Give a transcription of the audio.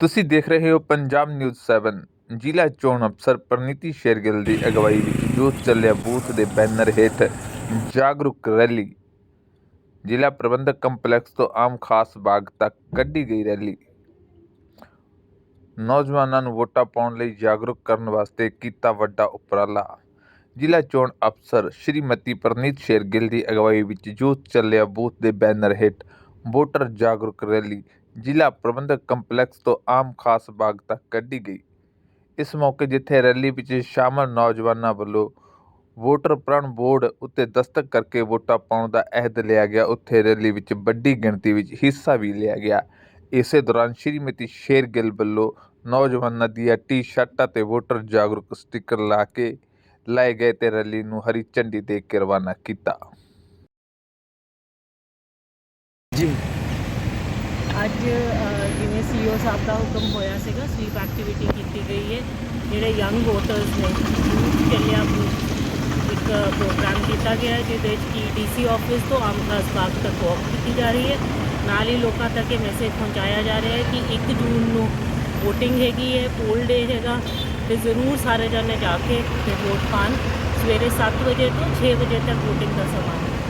ਤੁਸੀਂ ਦੇਖ ਰਹੇ ਹੋ ਪੰਜਾਬ ਨਿਊਜ਼ 7 ਜ਼ਿਲ੍ਹਾ ਚੋਣ ਅਫਸਰ ਪ੍ਰਨੀਤੀ ਸ਼ੇਰਗਿੱਲ ਦੀ ਅਗਵਾਈ ਵਿੱਚ ਯੂਥ ਚੱਲਿਆ ਬੂਥ ਦੇ ਬੈਨਰ ਹੇਠ ਜਾਗਰੂਕ ਰੈਲੀ। ਜ਼ਿਲ੍ਹਾ ਪ੍ਰਬੰਧਕ ਕੰਪਲੈਕਸ ਤੋਂ ਆਮ ਖਾਸ ਬਾਗ ਤੱਕ ਕੱਢੀ ਗਈ ਰੈਲੀ। ਨੌਜਵਾਨਾਂ ਨੂੰ ਵੋਟਾਂ ਪਾਉਣ ਲਈ ਜਾਗਰੂਕ ਕਰਨ ਵਾਸਤੇ ਕੀਤਾ ਵੱਡਾ ਉਪਰਾਲਾ। ਜ਼ਿਲ੍ਹਾ ਚੋਣ ਅਫਸਰ ਸ਼੍ਰੀਮਤੀ ਪ੍ਰਨੀਤ ਸ਼ੇਰਗਿੱਲ ਦੀ ਅਗਵਾਈ ਵਿੱਚ ਯੂਥ ਚੱਲਿਆ ਬੂਥ ਦੇ ਬੈਨਰ ਹੇਠ ਵੋਟਰ ਜਾਗਰੂਕ ਰੈਲੀ ਜ਼ਿਲ੍ਹਾ ਪ੍ਰਬੰਧਕ ਕੰਪਲੈਕਸ ਤੋਂ ਆਮ ਖਾਸ ਬਾਗ ਤੱਕ ਕੱਢੀ ਗਈ। ਇਸ ਮੌਕੇ ਜਿੱਥੇ ਰੈਲੀ ਵਿੱਚ ਸ਼ਾਮਲ ਨੌਜਵਾਨਾਂ ਵੱਲੋਂ ਵੋਟਰ ਪ੍ਰਣ ਬੋਰਡ ਉੱਤੇ ਦਸਤਕ ਕਰਕੇ ਵੋਟਾਂ ਪਾਉਣ ਦਾ ਅਹਿਦ ਲਿਆ ਗਿਆ। ਉੱਥੇ ਰੈਲੀ ਵਿੱਚ ਵੱਡੀ ਗਿਣਤੀ ਵਿੱਚ ਹਿੱਸਾ ਵੀ ਲਿਆ ਗਿਆ। ਇਸੇ ਦੌਰਾਨ ਸ਼੍ਰੀਮਤੀ ਸ਼ੇਰਗਿੱਲ ਵੱਲੋਂ ਨੌਜਵਾਨਾਂ ਦੀਆਂ ਟੀ-ਸ਼ਰਟਾਂ ਤੇ ਵੋਟਰ ਜਾਗਰੂਕ ਸਟicker ਲਾ ਕੇ ਲਾਏ ਗਏ ਤੇ ਰੈਲੀ ਨੂੰ ਹਰੀ ਝੰਡੀ ਦੇ ਕੇ ਰਵਾਨਾ ਕੀਤਾ। ਜੀ ਅੱਜ ਅ, ਜਿਵੇਂ ਸੀਓ ਸਾਹਿਬ ਦਾ ਹੁਕਮ ਹੋਇਆ ਸੀਗਾ ਸਵੀਪ ਐਕਟੀਵਿਟੀ ਕੀਤੀ ਗਈ ਹੈ। ਜਿਹੜੇ ਯੰਗ ਵੋਟਰਸ ਨੇ ਯੂਥ ਇੱਕ ਪ੍ਰੋਗਰਾਮ ਕੀਤਾ ਗਿਆ ਜਿਹਦੇ ਵਿੱਚ ਕਿ ਡੀਸੀ ਆਫਿਸ ਤੋਂ ਆਮ ਖਾਸ ਬਾਗ ਤੱਕ ਵਾਕ ਕੀਤੀ ਜਾ ਰਹੀ ਹੈ। ਨਾਲ ਹੀ ਲੋਕਾਂ ਤੱਕ ਇਹ ਮੈਸੇਜ ਪਹੁੰਚਾਇਆ ਜਾ ਰਿਹਾ ਹੈ ਕਿ 1 ਜੂਨ ਨੂੰ VOTING ਹੈਗੀ ਹੈ ਪੋਲ ਡੇ ਹੈਗਾ ਤੇ ਜ਼ਰੂਰ ਸਾਰੇ ਜਣੇ ਜਾ ਕੇ ਤੇ ਵੋਟ ਪਾਣ ਸਵੇਰੇ 7 ਵਜੇ ਤੋਂ 6 ਵਜੇ ਤੱਕ VOTING ਦਾ ਸਮਾਂ ਹੈ।